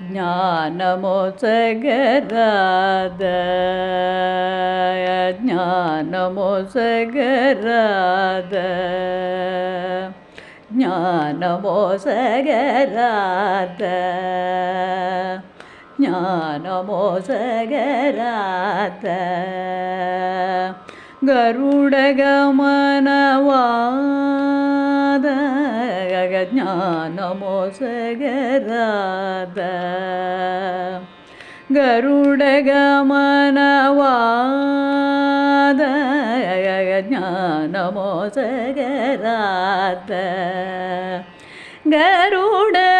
ജ്ഞാനമോസകരാത ജ്ഞാനമോസകരാത ജ്ഞാനമോസകരാത ജ്ഞാനമോസകരാത ഗരുഡഗമനവാദ ಜ್ಞಾನಮೋಸಗರಾದ ಗರುಡಗಮನವಾದ ಜ್ಞಾನಮೋಸಗರಾದ ಗರುಡಗಮನವಾದ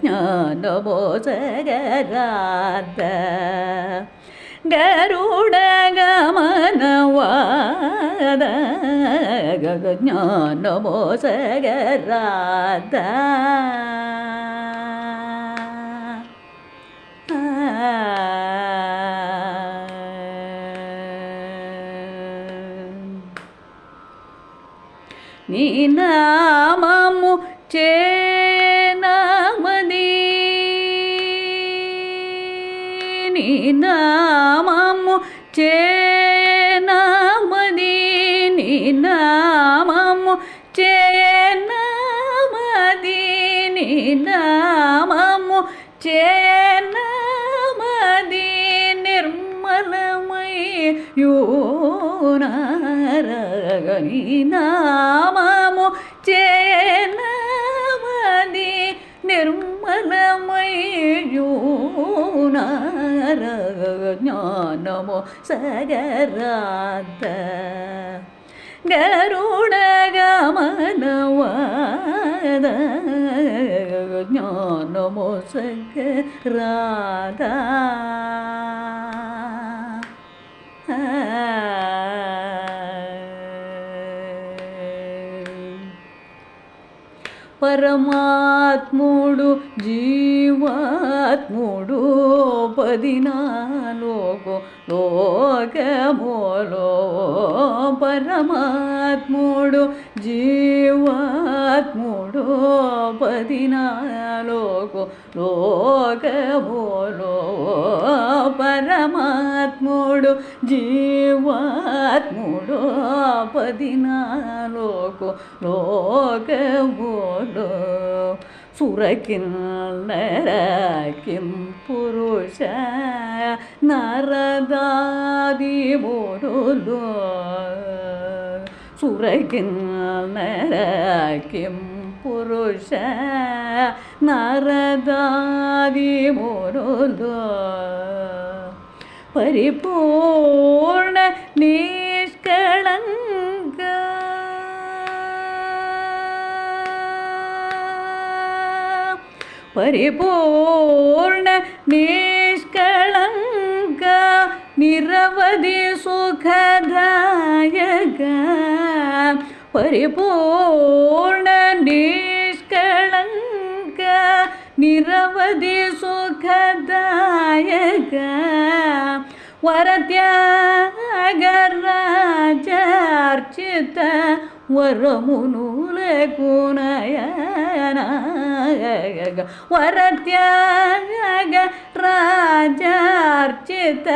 ಜ್ಞಾನಮೋಸಗರಾದ ഗരുഡഗമനവാദ ജ്ഞാനമോസകരാത నీ నామము చేనమది నామము చేనమది నీ నామము చేనమది నీ నామము చేనమది నిర్మలమై యోనారగని నామము చేనమది നമോ സഗരാധ. ഗരുണഗമനവാദ. നമോ സഗരാത పరమాత్ముడు జీవాత్ముడు పదినాలోకో లోకమోలో పరమాత్ముడు జీవాత్ముడు పదినాలోకో లోకమోలో పరమాత్ముడు జీవాత్ముడు పదినాలోకో లోకమోలో സുരക്കിന്നരക്കിം പുരുഷ നരദാദിമുരുലോ സുരക്കിന്നരക്കിം പുരുഷ നരദാദിമുരുലോ പരിപൂർണ നിഷ്കളങ്ക പരിപൂർണ നിഷ്കളങ്ക നിരവധി സുഖദായക പരിപൂർണ നിഷ്കളങ്ക നിരവധി സുഖദായക വരത്യാഗരാജാർച്ചിത വരമുനുലകുണയന വരത്യാഗ രാജാർച്ചിത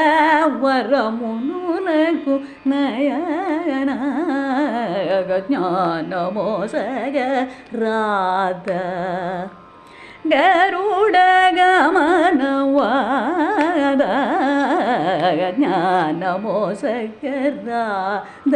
വരമുനുലകു നയന ജ്ഞാനമോസക രാധ. ഗരുഡഗമനവാദ ജ്ഞാനമോസകര ദ